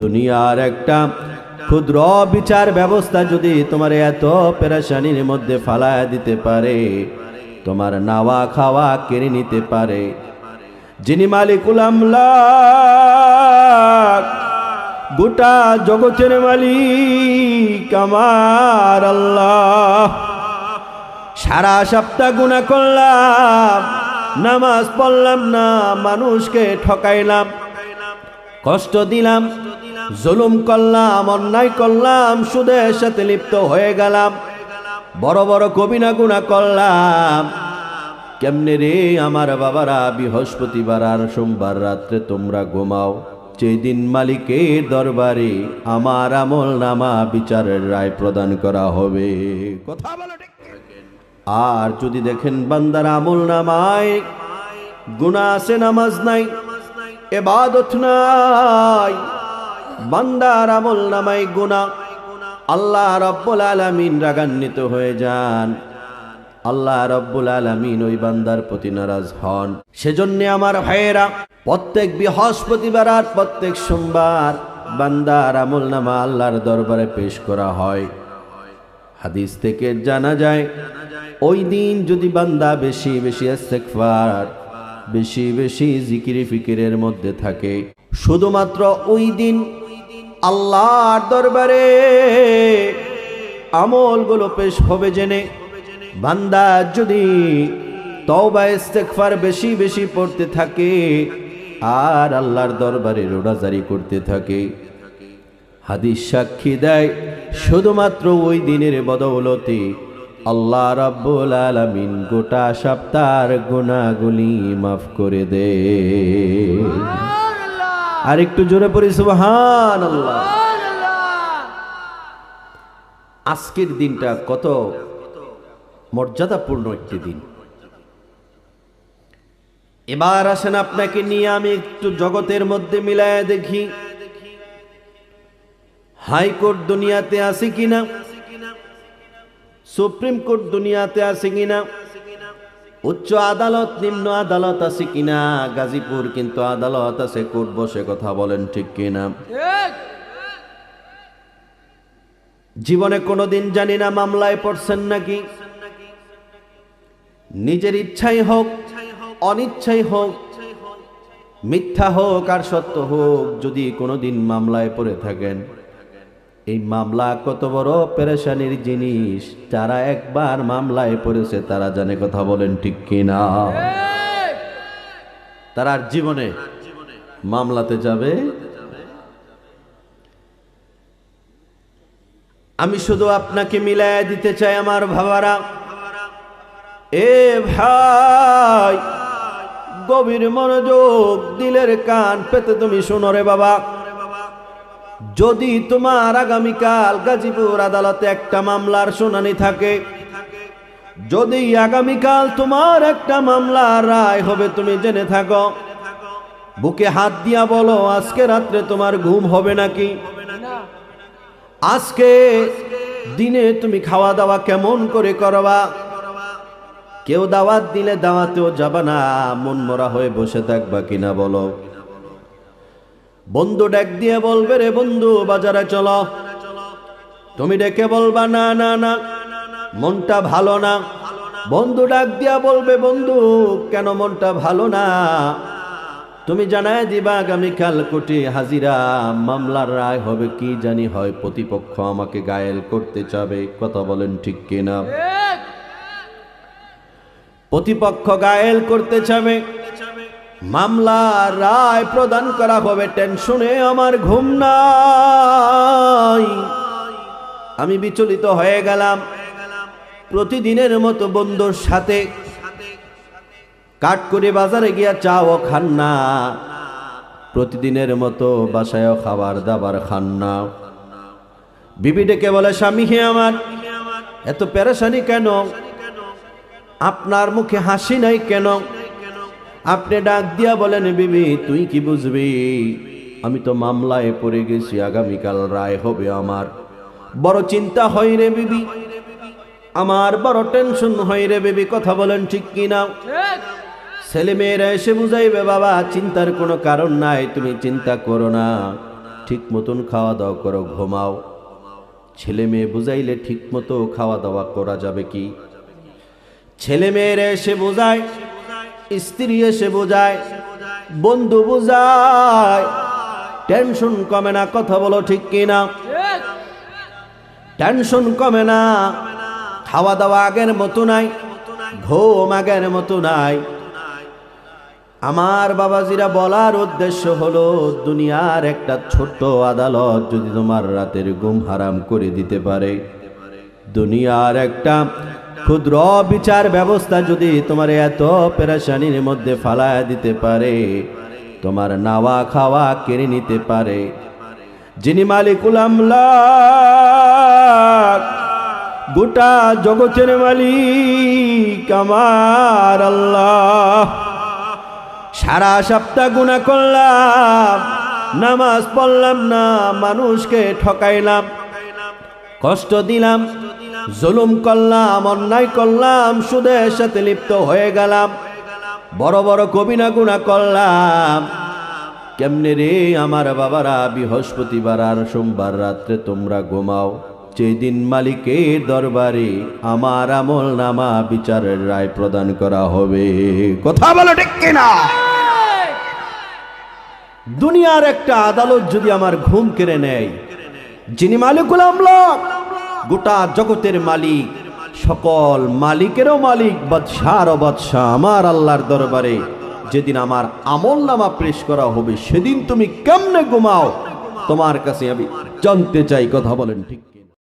দুনিয়ার একটা ক্ষুদ্র বিচার ব্যবস্থা যদি তোমার এত পেরেশানির মধ্যে ফালায় দিতে পারে, তোমার নাওয়া খাওয়া কেড়ে নিতে পারে। যিনি মালিকুল আমলাক, গোটা জগতের মালিক আমার আল্লাহ। সারা সপ্তাহ গুণা করলাম, নামাজ পড়লাম না, মানুষকে ঠকাইলাম, কষ্ট দিলাম জুলুম করলাম, অন্যায় করলাম, সুদের সাথে লিপ্ত হয়ে গেলাম। বড় বড় কবিনা গুণা করলাম। কেমনে রে আমার বাবারা, বৃহস্পতিবার আর সোমবার রাত্রে তোমরা ঘুমাও। যেই দিন মালিকের দরবারে আমার আমল নামা বিচারের রায় প্রদান করা হবে। কথা বলো আর যদি দেখেন বান্দার আমল নামায় গুণা আছে, নামাজ নাই, এবাদত নাই বান্দার আমল নামাই গুণা আল্লাহ রব্বুল আলামিন রাগান্বিত হয়ে যান। আল্লাহ রব্বুল আলামিন ওই বান্দার প্রতি নারাজ হন। সেজন্য আমার ভাইয়েরা, প্রত্যেক বৃহস্পতিবার আর প্রত্যেক সোমবার বান্দার আমল নামা আল্লাহর দরবারে পেশ করা হয়। হাদিস থেকে জানা যায়, ওই দিন যদি বান্দা বেশি বেশি ইস্তেগফার, বেশি বেশি জিকিরি ফিকিরের মধ্যে থাকে, শুধুমাত্র ওই দিন আল্লাহর দরবারে আমলগুলো পেশ হবে জেনে। বান্দা যদি তওবা, ইস্তেগফার বেশি বেশি পড়তে থাকে আর আল্লাহর দরবারে রোড়াজারি করতে থাকে, হাদিস সাক্ষী দেয়, শুধুমাত্র ওই দিনের বদৌলতে আল্লাহ রাব্বুল আলামিন গোটা সপ্তাহের গুনাহগুলি মাফ করে দে। আর একটু জোরে পড়ি সুবহান আল্লাহ আজকের দিনটা কত মর্যাদাপূর্ণ একটি দিন। এবার আসেন আপনাকে নিয়ে আমি একটু জগতের মধ্যে মিলায় দেখি। হাইকোর্ট দুনিয়াতে আছে কিনা? সুপ্রিম কোর্ট দুনিয়াতে আছে কিনা? উচ্চ আদালত নিম্ন আদালত আছে কিনা? গাজীপুর কিন্তু আদালত আছে কোর্ট বসে কথা বলেন ঠিক কিনা? জীবনে কোনোদিন জানি না মামলায় পড়ছেন নাকি? নিজের ইচ্ছাই হোক অনিচ্ছাই হোক মিথ্যা হোক আর সত্য হোক যদি কোনোদিন মামলায় পড়ে থাকেন। এই মামলা কত বড় পেরেশানির জিনিস। যারা একবার মামলায় পড়েছে, তারা জানে কথা বলেন ঠিক কিনা। তারা জীবনে মামলাতে যাবে। আমি শুধু আপনাকে মিলায় দিতে চাই আমার ভাবারা। এ ভাই, গভীর মনোযোগ, দিলের কান পেতে তুমি শোনো রে বাবা। যদি তোমার আগামীকাল গাজীপুর আদালতে একটা মামলার শুনানি থাকে, যদি আগামীকাল তোমার একটা মামলার রায় হবে, তুমি জেনে থাকো। বুকে হাত দিয়া বলো, আজকে রাত্রে তোমার ঘুম হবে নাকি? আজকে দিনে তুমি খাওয়া দাওয়া কেমন করে করবা? কেউ দাওয়াত দিলে দাওয়াতেও যাবা না মন মরা হয়ে বসে থাকবা কিনা বলো। বন্ধু ডাক দিয়ে বলবে রে বন্ধু বাজারে চলো। তুমি ডেকে বলবা না না না মনটা ভালো না। বন্ধু ডাক দিয়া বলবে বন্ধু কেন মনটা ভালো না? তুমি জানায় দিবা আগামীকাল কোটি হাজিরা মামলার রায় হবে কি জানি হয় প্রতিপক্ষ আমাকে গায়েল করতে চাবে কথা বলেন ঠিক কিনা? প্রতিপক্ষ গায়েল করতে চাবে। মামলা রায় প্রদান করা হবে, টেনশনে আমার ঘুম নাই। আমি বিচলিত হয়ে গেলাম। প্রতিদিনের মতো বন্ধুর সাথে কাট করে বাজারে গিয়া চাও খান না। প্রতিদিনের মতো বাসায়ও খাবার দাবার খান না। বিবি ডেকে বলে, স্বামী হে আমার, এত পেরেশানি কেন? আপনার মুখে হাসি নাই কেন? আপনি ডাক দিয়া বলেন বিবি তুই কি বুঝবি? আমি তো মামলায় পড়ে গেছি আগামীকাল রায় হবে আমার। বড় চিন্তা হয় রে বিবি। আমার বড় টেনশন হয় রে বিবি কথা বলেন ঠিক কি কিনা ছেলে মেয়েরা এসে বুঝাইবে বাবা চিন্তার কোনো কারণ নাই তুমি চিন্তা করো না। ঠিক মতন খাওয়া দাওয়া করো ঘুমাও। ছেলে মেয়ে বুঝাইলে ঠিক মতো খাওয়া দাওয়া করা যাবে কি? ছেলে মেয়েরা এসে বোঝায় স্ত্রী এসে বোঝায়, বন্ধু বোঝায়, টেনশন কমে না, কথা বলো ঠিক কিনা? টেনশন কমে না, খাওয়া দাওয়া আগের মতো নাই, ঘুম আগের মতো নাই। আমার বাবাজিরা বলার উদ্দেশ্য হলো, দুনিয়ার একটা ছোট্ট আদালত যদি তোমার রাতের ঘুম হারাম করে দিতে পারে, দুনিয়ার একটা ক্ষুদ্র বিচার ব্যবস্থা যদি তোমার এত পেরেশানির মধ্যে ফালায় দিতে পারে, তোমার নাওয়া খাওয়া কেড়ে নিতে পারে। যিনি মালিকুল আমলাক, গোটা জগতের মালিক আমার আল্লাহ। সারা সপ্তাহ গুণা করলাম, নামাজ পড়লাম না, মানুষকে ঠকাইলাম, কষ্ট দিলাম জুলুম করলাম, অন্যায় করলাম, সুদের সাথে লিপ্ত হয়ে গেলাম। বড় বড় কবিনা গুণা করলাম। কেমনে রে আমার বাবারা, বৃহস্পতিবার আর সোমবার রাত্রে তোমরা ঘুমাও। যেদিন মালিকের দরবারে আমার আমল নামা বিচারের রায় প্রদান করা হবে। কথা বলো ঠিক কিনা? দুনিয়ার একটা আদালত যদি আমার ঘুম কেড়ে নেয়, যিনি মালিকুল আমলাক গোটা জগতের মালিক, সকল মালিকেরও মালিক, বাদশার বাদশাহ আমার আল্লাহর দরবারে যেদিন আমার আমল নামা পেশ করা হবে, সেদিন তুমি কেমনে ঘুমাও তোমার কাছে আমি জানতে চাই, কথা বলেন ঠিক?